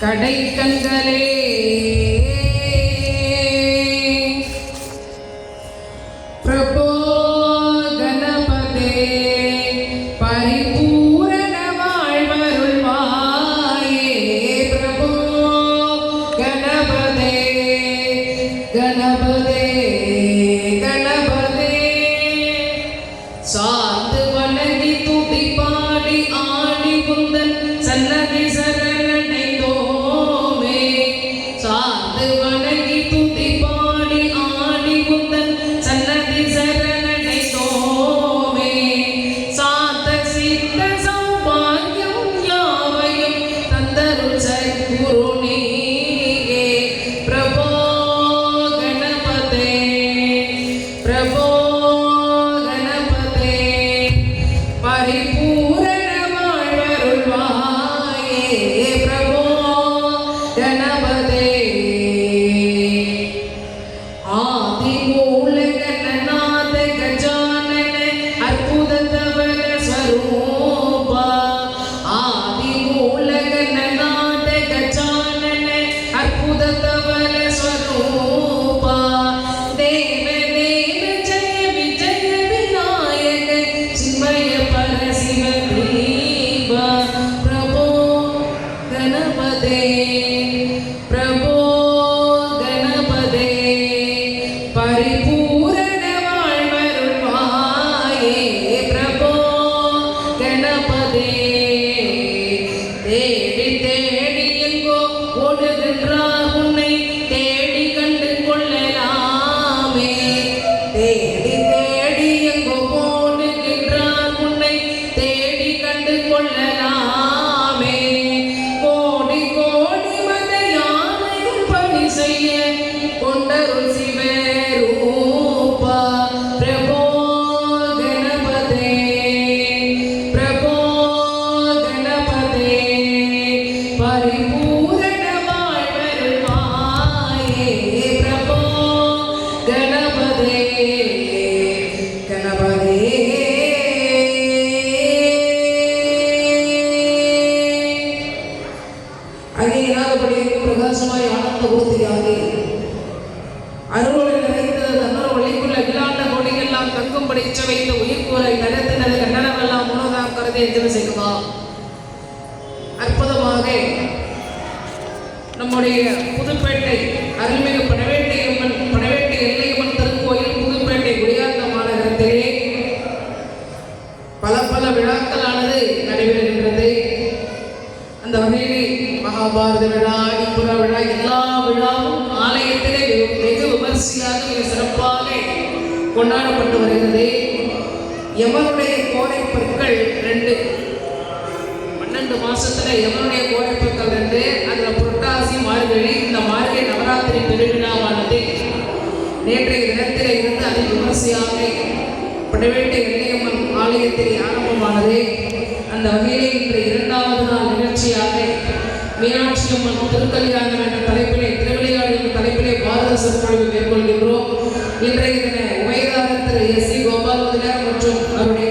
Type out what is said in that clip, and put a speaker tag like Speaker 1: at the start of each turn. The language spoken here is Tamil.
Speaker 1: கடை கண்களே. தேடி தேடி எங்கோ ஓடுகின்றான் அங்கே பிரகாசமாய் ஆனந்த ஊர்த்தியாகி அருள் நிறைந்த தன்னோட உழைப்புள்ள அகிலாண்ட கொடியெல்லாம் தங்கும் படிச்ச வைத்த உயிர்கூரை நடத்தினது கண்டனமெல்லாம் உணவுதான் கருதி எத்தனை செய்வா அற்புதமாக நம்முடைய புதுப்பேட்டை அருள்மிகு பணவேட்டையம்மன் பணவேட்டை எல்லையம்மன் திருக்கோயில் புதுப்பேட்டை குடியாத்த மாநகரத்திலே பல பல விழாக்களானது மகாபாரத விழா விழா எல்லா விழாவும் ஆலயத்திலே வெகு- விமர்சையாக மிக சிறப்பாக கொண்டாடப்பட்டு வருகிறது. எவனுடைய கோடை பொருட்கள் ரெண்டு? பன்னெண்டு மாசத்துல எவனுடைய கோடை பொருட்கள் ரெண்டு? அதுல புரட்டாசி மார்கழி இந்த மார்கழி நவராத்திரி திருவிழாவானது நேற்றைய தினத்திலே இருந்து அதி விமர்சையாக படவேட்டை வெள்ளையம்மன் ஆலயத்தில் ஆரம்பமானது. அந்த வகையிலே இன்று இரண்டாவது நாள் நிகழ்ச்சியாக மீனாட்சி அம்மன் திருக்கல்யாணம் என்ற தலைப்பிலே திருவிளையாடு என்ற தலைப்பிலே பாரத சொற்பொழிவு மேற்கொள்கின்றோம். இன்றைய தின உபயதாரர் திரு எஸ் சி கோபாலமுதலியார் மற்றும் அவருடைய